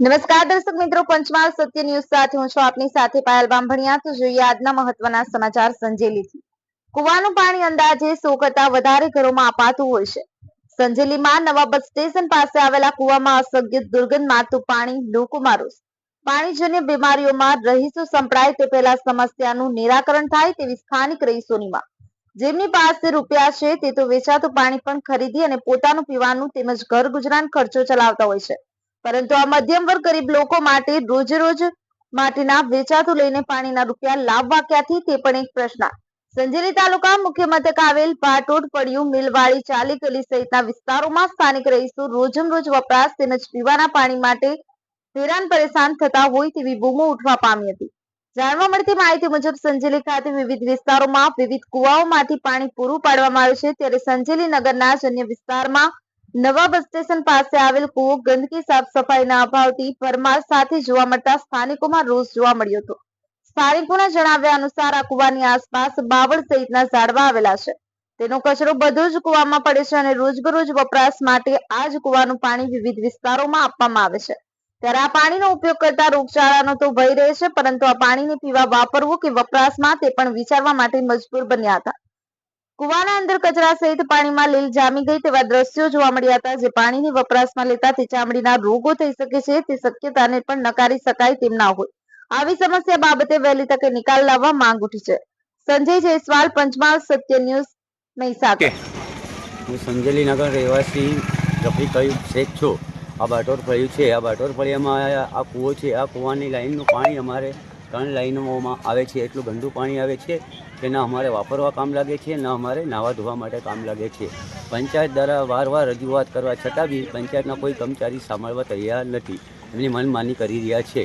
નમસ્કાર દર્શક મિત્રો, પંચમહાલ સત્ય ન્યૂઝ સાથે હું છું આપની સાથે પાયલ બાંભણિયા. તો જોઈએ આજના મહત્વના સમાચાર સંજેલીથી. કુવાનું પાણી અંદાજે સો કરતા વધારે ઘરોમાં અપાતું હોય છે. સંજેલીમાં નવા બસ સ્ટેશન પાસે આવેલા કુવામાં અસગ્ય દુર્ગંધ મારતું પાણી લોકોમાં રોષ. પાણીજન્ય બીમારીઓમાં રહીશો સંપડાય તે પહેલા સમસ્યાનું નિરાકરણ થાય તેવી સ્થાનિક રહીશોની માંગ જેમની પાસે રૂપિયા છે તે તો વેચાતું પાણી પણ ખરીદી અને પોતાનું પીવાનું તેમજ ઘર ગુજરાન ખર્ચો ચલાવતા હોય છે. પરંતુ આ મધ્યમ વર્ગ ગરીબ લોકો માટે રોજ રોજ માટીના વેચાતું લઈને પાણીના રૂપિયા લાવવા ક્યાંથી તે પણ એક પ્રશ્ન. સંજેલી તાલુકા મુખ્ય મથક આવેલ પાટોડ પડ્યું મિલવાળી ચાલી ગલી સહિતના વિસ્તારોમાં સ્થાનિક રહીશો રોજમ રોજ વપરાશ તેમજ પીવાના પાણી માટે હેરાન પરેશાન થતા હોય તેવી બૂમો ઉઠવા પામી હતી. જાણવા મળતી માહિતી મુજબ સંજેલી ખાતે વિવિધ વિસ્તારોમાં વિવિધ કુવાઓમાંથી પાણી પૂરું પાડવામાં આવે છે. ત્યારે સંજેલી નગરના જન્ય વિસ્તારમાં નવા બસ સ્ટેશન પાસે આવેલ કુવો ગંદકી સાફ સફાઈના અભાવથી પરમાર સાથે જોવા મળતા સ્થાનિકોમાં રોષ જોવા મળ્યો હતો. સ્થાનિકોના જણાવ્યા અનુસાર આ કુવાની આસપાસ બાવળ સહિતના ઝાડવા આવેલા છે. તેનો કચરો બધો જ કુવામાં પડે છે અને રોજબરોજ વપરાશ માટે આ જ કુવાનું પાણી વિવિધ વિસ્તારોમાં આપવામાં આવે છે. ત્યારે આ પાણીનો ઉપયોગ કરતા રોગચાળાનો તો ભય રહે છે, પરંતુ આ પાણીને પીવા વાપરવું કે વપરાશમાં તે પણ વિચારવા માટે મજબૂર બન્યા હતા. કુવાના અંદર કચરા સહિત પાણીમાં લીલ જામી ગઈ તેવા દ્રશ્યો જોવા મળ્યા હતા, જે પાણીની વપરાશમાં લેતા તે ચામડીના રોગો થઈ શકે છે, તે શક્યતાને પણ નકારી શકાય તેમ ના હોય. આવી સમસ્યા બાબતે વહેલી તકે નિકાલ લાવવા માંગ ઉઠી છે. સંજય જયસ્વાલ, પંચમહાલ, સત્ય ન્યૂઝ, મહીસાગર. હું સંજેલી નગર રહેવાસી રફી કયું શેખ છું. આ બાટોર ફળ્યું છે, આ બાટોર ફળિયામાં આ કૂવો છે, આ કૂવાની લાઈનનું પાણી અમારે ત્રણ લાઈનોમાં આવે છે એટલું ગંદુ પાણી આવે છે કે ના અમારે વાપરવા કામ લાગે છે ના અમારે નાવા ધોવા માટે કામ લાગે છે. પંચાયત દ્વારા વાર વાર રજૂઆત કરવા છતાં બી પંચાયતના કોઈ કર્મચારી સાંભળવા તૈયાર નથી. એમની મનમાની કરી રહ્યા છે.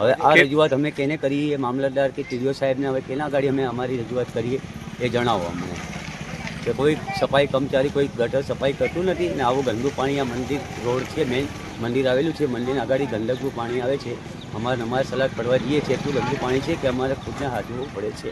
હવે આ રજૂઆત અમે કેને કરીએ? મામલતદાર કે ટીડીઓ સાહેબને હવે કેના ગાડી અમે અમારી રજૂઆત કરીએ એ જણાવો અમને. કે કોઈ સફાઈ કર્મચારી કોઈ ગટર સફાઈ કરતું નથી ને આવું ગંદુ પાણી આ મંદિર રોડ છે મેઇન મંદિર આવેલું છે મંદિરના આગળ ગંદકનું પાણી આવે છે. અમારે અમારે સલાડ પડવા જઈએ છીએ એટલું ગંદુ પાણી છે કે અમારે ખુદને હાથ ધોવું પડે છે.